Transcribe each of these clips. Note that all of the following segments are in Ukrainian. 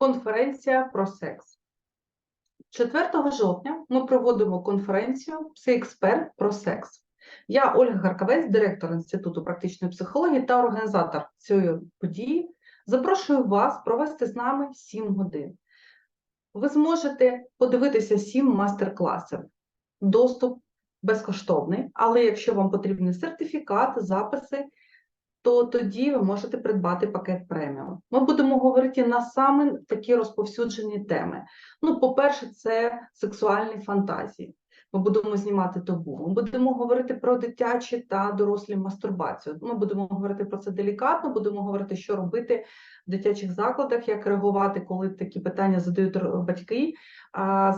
конференція про секс. 4 жовтня ми проводимо конференцію «Псиексперт про секс». Я Ольга Гаркавець, директор Інституту практичної психології та організатор цієї події. Запрошую вас провести з нами 7 годин. Ви зможете подивитися 7 мастер-класів. Доступ безкоштовний, але якщо вам потрібні сертифікати, записи, то тоді ви можете придбати пакет преміум. Ми будемо говорити на саме такі розповсюджені теми. Ну, по-перше, це сексуальні фантазії. Ми будемо знімати табу. Ми будемо говорити про дитячі та дорослі мастурбацію. Ми будемо говорити про це делікатно, будемо говорити, що робити в дитячих закладах, як реагувати, коли такі питання задають батьки,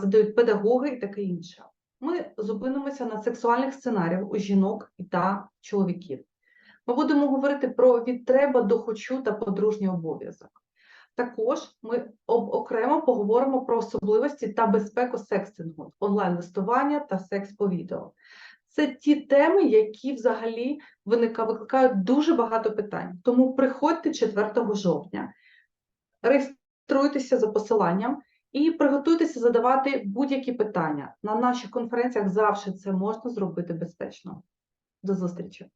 задають педагоги і таке інше. Ми зупинимося на сексуальних сценаріях у жінок та чоловіків. Ми будемо говорити про від треба до хочу та подружній обов'язок. Також ми окремо поговоримо про особливості та безпеку секстингу, онлайн-листування та секс по відео. Це ті теми, які взагалі викликають дуже багато питань. Тому приходьте 4 жовтня, реєструйтеся за посиланням і приготуйтеся задавати будь-які питання. На наших конференціях завжди це можна зробити безпечно. До зустрічі!